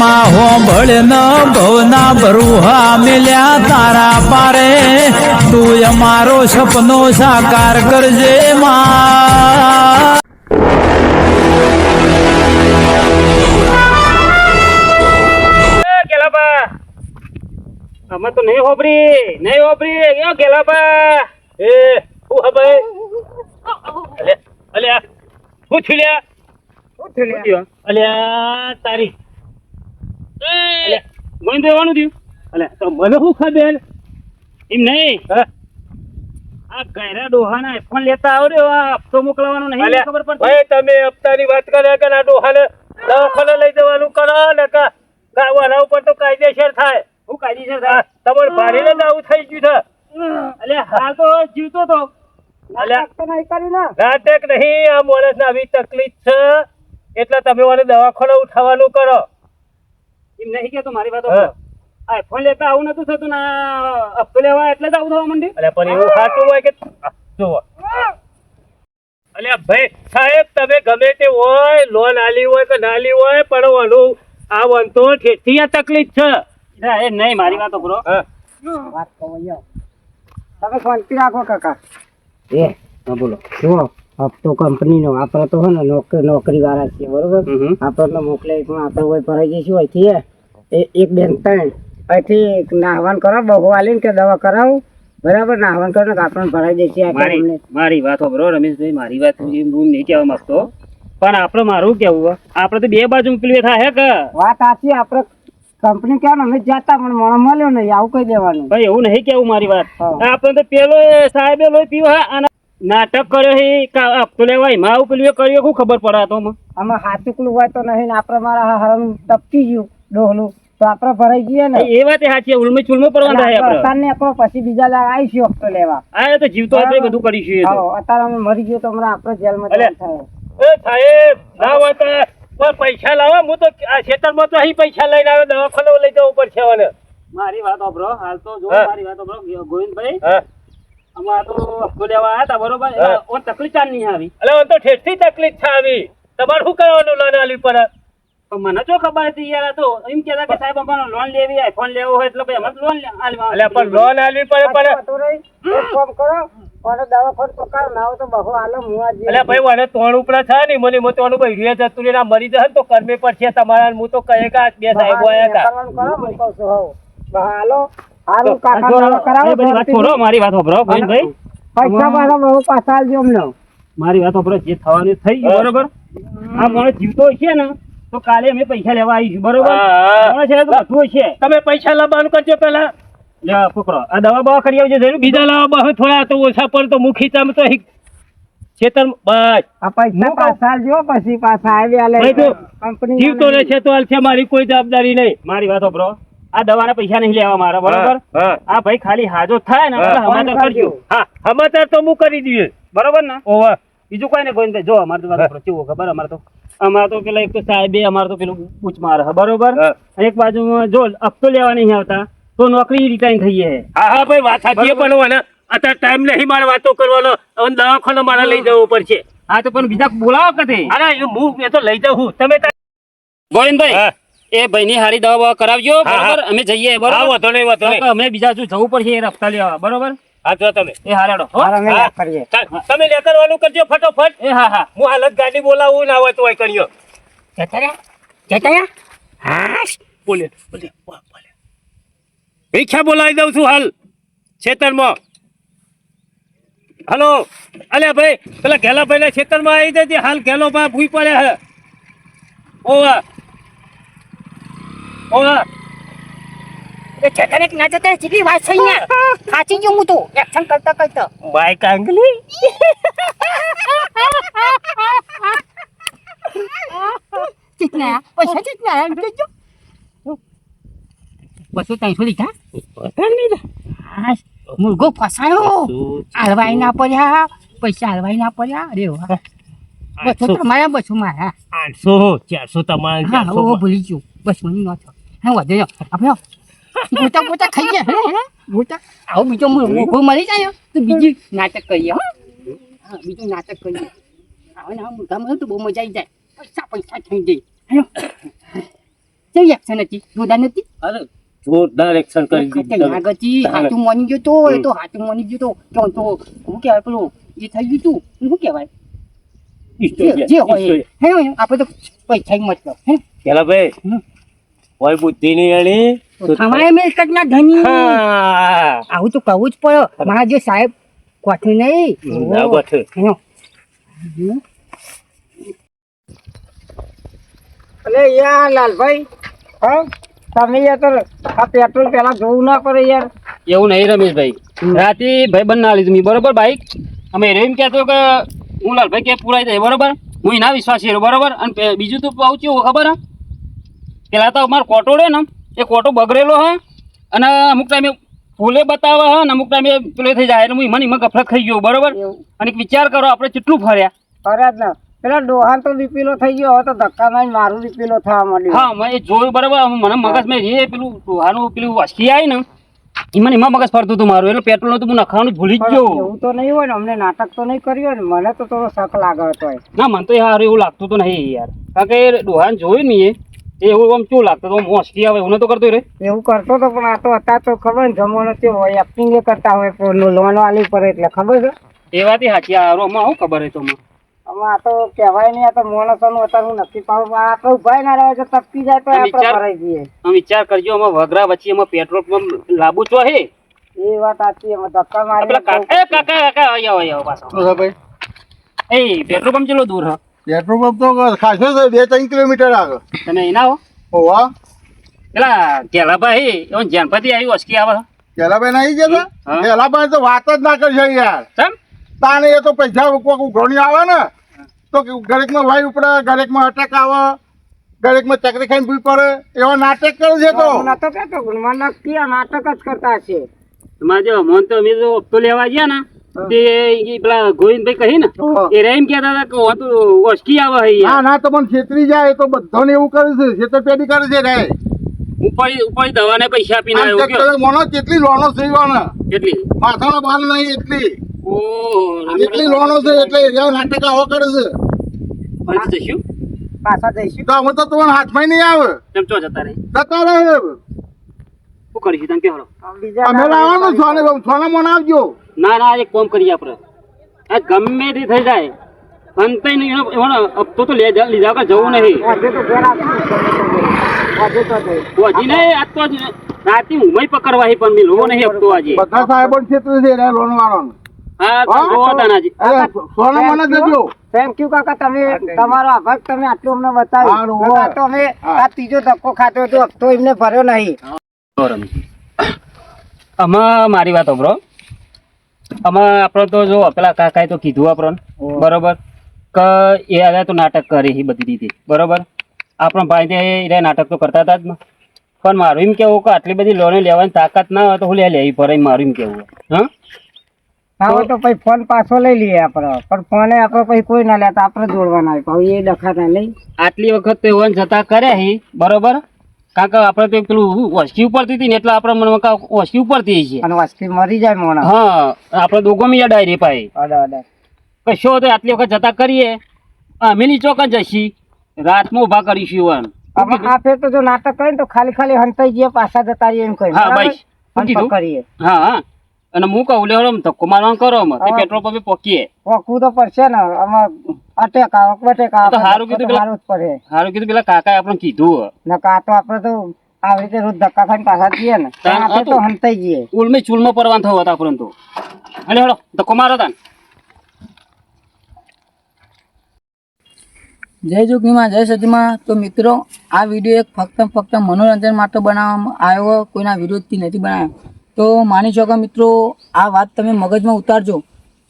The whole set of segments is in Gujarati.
માં હોંભળ ન ભવના બરુહા મેલ્યા તારા પારે. તું અમારો સપનો સાકાર કરજે માં. અમે તો નહીં હોબરી નહીં હોબરી એ ગેલાબા એ હું હે ભાઈ અલ્યા અલે હું લ્યા? અલ્યા તારી અલ્યા મને દેવાનું થયું? અલે તો મને શું ખબર? એમ નહીં. આ ગયરા ડોહાના ફોન લેતા આવડ્યો આ હપ્તો મોકલવાનો નહીં ખબર પડતી? ભાઈ તમે હપ્તાની વાત કરે કે ના ડોહાને? દવાખાને લઈ જવાનું કરો ને કા ગાવાના ઉપર તો કાયદેસર થાય. હું કાયદેસર થાય? તમારે ભારે ને આવું થઈ ગયું છે. અલે હાલ તો જીવતો તો. નાટક નહીં આ માણસને આવી તકલીફ છે. એટલે તમે મને દવાખાને ઉઠાવવાનું કરો. એમ નહીં કેતો મારી વાત આઈફોન ફોન લેતા આવું નતું થતું ના આ હપ્તો લેવા એટલે જ આવું થવા માંડ્યું? અલ્યા પણ એવું ખાતું હોય કે જુઓ અલ્યા ભાઈ સાહેબ તમે ગમે તે હોય લોન આલી હોય કે ના આલી હોય પણ આનું આ વંતો ઠેઠી આ તકલીફ છે. એ નહીં મારી વાતો કરો. હા. વાત કહો તમે શાંતિ રાખો કાકા. એ હા બોલો. જુઓ. હપ્તો કંપનીનો આપણે તો હે ને નોકરી વાળા છીએ બરોબર. આપણે તો મોકલે પણ આપણે કોઈ ભરાઈ જઈશું અહીંથી એક બેન ત્રણ. અહીંથી નાહવાન કરો બહુ આલીને કે દવા કરાવું. બરાબર? નાહવાન કરો કે આપણને ભરાઈ જશે મારી મારી વાત બરો રમેશભાઈ મારી વાત હું નહીં કહેવા માંગતો. પણ આપણે મારું કેવું આપણે તો બે બાજુ પેલું થાય કે? વાત સાચી આપણે કંપની કહેવાનું અમે જતા પણ મળ્યો નહીં આવું કહી દેવાનું. ભાઈ એવું નહીં કેવું મારી વાત. આપણે તો પેલો સાહેબે લોહી પીવા અને નાટક કર્યો હે લેવા એમાં આવું પેલું એ શું ખબર પડે તો? આમાં? હાથુકલું હોય તો નહીં આપણે મારા હરણ ટપકી ગયું ડોહલું. તો આપણે ભરાઈ ગયા ને. એ વાત સાચી ઉલમે ચુલમે પડવાનું થાય આપણે અત્યાર આપણે પછી બીજા દાડા આવીશું હપ્તો લેવા. આ તો જીવતો આપણે બધું કરીશું હા, અત્યારે અમે મરી ગયો તો હમણાં આપણે જેલમાં જવાનું થાય. એ સાહેબ ના હોય તો કોઈ પૈસા લાવો હું તો આ ખેતરમાં તો અહીં પૈસા લઈને આવ્યો દવાખાનો લઈ જવું પડશે મને. મારી વાત સાંભળો હાલ તો જો મારી વાત સાંભળો ગોવિંદભાઈ. હા. અમાર તો હપ્તો લેવા આવ્યા હતા બરોબર? હા. તકલીફ ચાલ નહીં આવી. એટલે તો ઠેઠથી તકલીફ છે આવી. તમારે શું કરવાનું લોન આલી પડે પણ મને જો ખબર હતી યાર તો એમ કહેતા કે સાહેબ અમારે લોન લેવી આઈફોન લેવો હોય એટલે ભાઈ અમારે લોન આલવા એટલે પણ લોન આલવી પડે પણ તો નહીં, એક કામ કરો. મને દવાખાને પકાડો ના હોય તો બહુ હાલો હું આ એટલે ભાઈ મને તોણ ઉપડા છે ને મને મો તોનું ભાઈ રે જતું રે મરી જશે ને તો કરમે પડશે તમારા હું તો કહે કે બે સાહેબો આયા હતા. કરો હું કહું છું હાલો હારું કાકા કરાવો એ બધી વાત છોડો મારી વાત સાંભળો ગોવિંદભાઈ પૈસા પાછા બહુ પાછા આલજો અમને. મારી વાત સાંભળો જે થવાનું થઈ ગયું બરોબર? આ માણસ જીવતો છે ને તો કાલે અમે પૈસા લેવા આવીશું બરોબર? છે બધું છે તમે પૈસા લાવવાનું કરજો પેલા લે આ દવા બવા કરી આવજો બીજા લાવવા બહુ થોડા તો ઓછા તો મુખી ચામ તો ખેતર બસ. આ પૈસા પાછા આલજો પછી પાછા આવી આલે કંપની જીવતો રહે છે તો હાલ છે મારી કોઈ જવાબદારી નહીં. મારી વાત સાંભળો આ દવાના પૈસા નહીં લેવા મારા બરોબર. આ ભાઈ ખાલી હાજો થાય ને હા. કરજો. હા સમાચાર તો હું કરી દઈએ. બરોબર ને? ઓવા બીજું કોઈ ને કોઈ જો અમારે તો વાત કેવું ખબર? અમારે તો અમારે તો પેલા એક તો સાહેબે અમારે તો પેલું પૂછ મારે બરોબર? એક બાજુ જો હપ્તો લેવા નહીં આવતા તો નોકરી રિટાઈન થઈ જાય. હા હા ભાઈ વાત સાચી પણ મને અત્યારે ટાઈમ નહીં મારે વાતો કરવાનો. હવે દવાખાને મારે લઈ જવું પડશે. હા તો પણ બીજા બોલાવો કથે. અરે હું એ તો લઈ જાઉં તમે ગોવિંદભાઈ એ ભાઈની હારી દવા કરાવજો. બરોબર? અમે જઈએ બરોબર? વાંધો નહીં વાંધો નહીં. અમે બીજા જો જવું પડશે એ રસ્તા લેવા બરોબર? હા જો તમે. એ હારાડો કરીએ તમે લેકરવાનું કરજો ફટોફટ. એ હા હા. હું હાલત ગાડી બોલાવું ના હોય તો હોય કર્યો બોલે બોલે બોલે બોલે. રિક્ષા બોલાવી દઉં છું હાલ ખેતરમાં. હલો અલે ભાઈ પેલા ઘેલા ભાઈ ખેતરમાં આવી જજે. હાલ ઘેલો ભાઈ ભૂઈ પડે હે. ઓવા. એ ખેતરે ના જતા ચીકલી વાત છે અહીંયા સાચી જો હું તો. એક્શન કરતા કરતા. બાઈક આંગલી. ચીકના પૈસા ચીકના એમ કહેજો બસો ત્રણસો લીધા? હા મુર્ગો ફસાયો. હાલવાઈ ના પડ્યા પૈસા હાલવાઈ ના પડ્યા. અરે વાહ. બસો તમારા બસો મારા. આઠસો ચારસો તમારે ભૂલી ગયું. બસ નો હા વાંધો આપણે ગોટા ગોટા ખાઈ ગયા હે હે ગોટા આવો બીજો મોકો મળી જાય તો બીજી નાટક કરીએ હો હા બીજું નાટક કરીએ આવે ને મુર્ગા મળે તો બહુ મજા આવી જાય પૈસા પૈસા થઈ જાય હેલો કેવી એક્શન હતી જોરદાર નથી અરે જોરદાર એક્શન કરી દીધી. ખતરનાક હતી હાચું ગયો તો એ તો હાથું મોની ગયો તો કે તો શું કહેવાય પેલું એ થઈ ગયું તું શું કહેવાય જે હોય હે હે, આપણે તો પૈસા મતલબ હે પેલા ભાઈ હમ. બુદ્ધિ નહીં એની તો તમારે મેં કટના ધની આવું તો કહું જ પડ્યો મારા જે સાહેબ કોઠી નહીં. ના. અલે યાર લાલભાઈ હા? તમે યાર તો આ પેટ્રોલ પેલા જોવું ના પડે યાર. એવું નહીં રમેશભાઈ. રાતે ભાઈ બંને લીધું મેં બરોબર બાઈક? અમે એમ કહેતો કે હું લાલભાઈ કે પુરાઈ જાય બરોબર? હું એના વિશ્વાસી છે બરોબર? અને બીજું તો કેવું ખબર? હે પેલા તો અમારો કોટો રહ્યો ને એ કોટો બગડેલો હે. અને અમુક ટાઈમે ફૂલે બતાવે હે અને અમુક ટાઈમે પેલો થઈ જાય. એટલે હું મને એમાં ગફલત થઈ ગયો બરોબર? અને વિચાર કરો આપણે કેટલું ફર્યા. ફર્યા જ ના. પેલા ડોહાન તો દીપીલો થઈ ગયો હવે તો ધક્કા મારી મારું દીપીલો થવા માંડ્યું. હા મેં એ જોયું બરાબર? મને મગજમાં જે પેલું ડોહાનું પેલું વસ્તી આવી ને એમાં એમાં મગજ ફરતું હતું મારું. એટલે પેટ્રોલ નતું હું નખાવાનું ભૂલી જ ગયો. એવું તો નહીં હોય ને અમને નાટક તો નહીં કર્યું ને મને તો થોડો શક લાગે હતો ના મને તો યાર એવું લાગતું તો નહીં યાર. કારણ કે ડોહાન જોયું ને એ એ એવું આમ શું લાગતું? તો મોસ્કી આવે એવું તો કરતો રે? એવું કરતો તો પણ આ તો અત્યારે તો ખબર ને જમવાનો કેવો હોય એક્ટિંગ કરતા હોય પણ લોન વાલી પર એટલે ખબર છે? એ વાત સાચી આ રોમાં શું ખબર હે તમને હવે આ તો કહેવાય નહીં આ તો માણસોનું અત્યારે હું નક્કી પાડું પણ આ તો ઉભાઈ ના રહે છે તપકી જાય તો આપણે વિચાર- ભરાઈ જઈએ. આમ વિચાર કરજો અમે વગરા વચ્ચે અમે પેટ્રોલ પંપ લાબુ છો હે એ વાત સાચી અમે ધક્કા મારી કાકા કાકા કાકા આવો આવો પાછો. એ પેટ્રોલ પંપ ચેલો દૂર હા. પેટ્રોલ પંપ તો ખાસો છે બે ત્રણ કિલોમીટર આગળ. તમે એના હો. ઓવા પેલા કેલાભાઈ એમાં જનપતિ આવી ઓસકી આવે કેલાભાઈ નહીં જતા ગયા કેલાભાઈ તો વાત જ ના કરશે યાર. કેમ તાને એ તો પૈસા કોઈક ઉઘરણી આવે ને. તો ગરેકમાં વાય ઉપડે ગરેકમાં અટેક આવે ગરેકમાં ચકરી ખાઈને ભૂઈ પડે એવા નાટક કરે છે તો. નાટક મને નાટક જ કરતા છે તમારે જો મોહન તો અમે તો હપ્તો લેવા ગયા ને તે ઈ પેલા ગોવિંદભાઈ કહી ને એ રેમ કહેતા હતા કે હું તો આવે છે ના ના તો મને છેતરી જાય તો બધાને એવું કરે છે છેતરપેટી કરે છે રે ઉપાડી ઉપાડી દવાને પૈસા આપીને આવ્યો ચેક મોનો કેટલી લોનો છે કેટલી? માથાનો ભાર નહીં એટલી. ઓહ એટલી લોનો છે એટલે એવા નાટક આવો કરે છે. પંચ જશું પાછા જઈશું. તો અમે તો હાથમાં નહીં આવે. તેમ ચો જતા રહે? જતા રહે શું કરીશું તમે કહો બીજા અમે લાવવાનું સોને સોને મને આવજો ના ના એક કોમ કરીએ આપણે. આ ગમે તે થઈ જાય અંતે હપ્તો તો લીધા વગર જવું નહીં. આજે તો હજી નહીં આજ રાતે ઊંઘમાં પકડવા પણ મેં લોવો નહીં હપ્તો આજે. બધા સાહેબો છે લોન તો થેન્ક યુ કાકા તમે તમારો આભાર તમે આટલું અમને બતાવ્યું. આ તો અમે આ ત્રીજો ધક્કો ખાતો હતો હપ્તો એમને ભર્યો નહીં. આમાં મારી વાત સાંભળો. આમાં આપણે તો જો પેલા કાકાએ તો કીધું આપણને બરોબર? કે એ હવે તો નાટક કરે એ બધી રીતે બરોબર? આપણો ભાઈ તે એ નાટક તો કરતા હતા જ ને. પણ મારું એમ કેવું કે આટલી બધી લોન લેવાની તાકાત ના હોય તો હું લે લેવી પડે મારું એમ કેવું હા? ના તો પછી ફોન પાછો લઈ લઈએ આપણે. પણ ફોને આપણે પછી કોઈ ના લેતા આપણે જોડવાના હોય. એ ડખાતા નહીં. આટલી વખત તો એવું જતા કર્યા હી બરોબર? કારણ કે આપણે તો પેલું વસ્તી ઉપરથી હતી ને એટલે આપણે મને કાં વસ્તી ઉપરથી છે. અને વસ્તી મરી જાય મોણા. હા આપણે મિયા ડાયરી પાઈ. કશો તો આટલી વખત જતા કરીએ. અમેલી ચોક જ જશી. રાતમાં ઊભા કરીશું એમ. આ ફેર તો જો નાટક કરે તો ખાલી ખાલી હંતાઈ જઈએ પાછા જતા રહીએ એમ કહી હા, ભાઈ કરીએ. હા હા. અને હું કહું લેવડો ધક્કો મારવાનું કરો અમે. તે પેટ્રોલ પંપે પોકીએ. પોકવું તો પડશે ને આમાં અટેક આવે બટેક આવે તો હારું કીધું પેલા- જ પડે. સારું કીધું પેલા કાકા આપણે કીધું ને કા તો આપણે તો આવી રીતે રોજ ધક્કા ખાઈને પાછા જઈએ ને આપણે તો હંતાઈ જઈએ. ઉલમે ચૂલમાં પરવાન થયો હતા આપણે તો. અને હળો ધક્કો મારો તાન. જય જોગીમાં જય સતીમાં. તો મિત્રો આ વીડિયો એક ફક્ત ફક્ત મનોરંજન માટે બનાવવામાં આવ્યો કોઈના વિરોધથી નથી બનાવ્યો. તો માની શકો મિત્રો, આ વાત તમે મગજમાં ઉતારજો.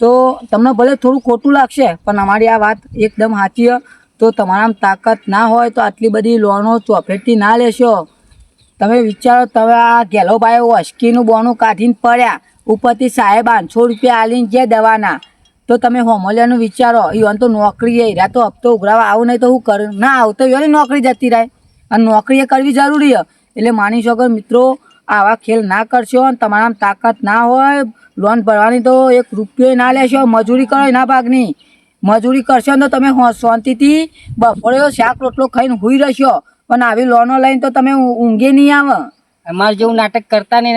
તો તમને ભલે થોડું ખોટું લાગશે, પણ અમારી આ વાત એકદમ સાચી. તો તમારામાં તાકાત ના હોય તો આટલી બધી લોનો ચોફેટથી ના લેશો. તમે વિચારો, તમે આ ગેલોભાઈ અસ્કીનું બોનું કાઢીને પડ્યા. ઉપરથી સાહેબ આઠસો રૂપિયા આલીને જે દવાના. તો તમે હોમોલિયાનું વિચારો, ઈવન તો નોકરી એ રહ્યા તો હપ્તો ઉઘરાવા આવું નહીં તો હું કરું? ના આવતો તો નોકરી જતી રહે. અને નોકરી એ કરવી જરૂરી એટલે માની શકો મિત્રો આવા ખેલ ના કરશો અને તમારામાં તાકાત ના હોય લોન ભરવાની તો એક રૂપિયો ના લેશો મજૂરી કરો એના ભાગની. મજૂરી કરશો તો તમે શાંતિથી બપોરે શાક રોટલો ખાઈને હુઈ રહેશો. પણ આવી લોનો લઈને તો તમે ઊંઘે નહીં આવે. અમારે જેવું નાટક કરતા નહીં.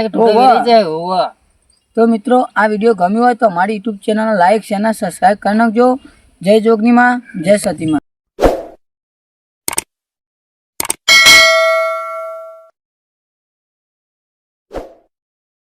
તો મિત્રો આ વીડિયો ગમ્યો હોય તો અમારી YouTube channel like share subscribe કરી નાખજો. જય જોગનીમાં જય સતીમાં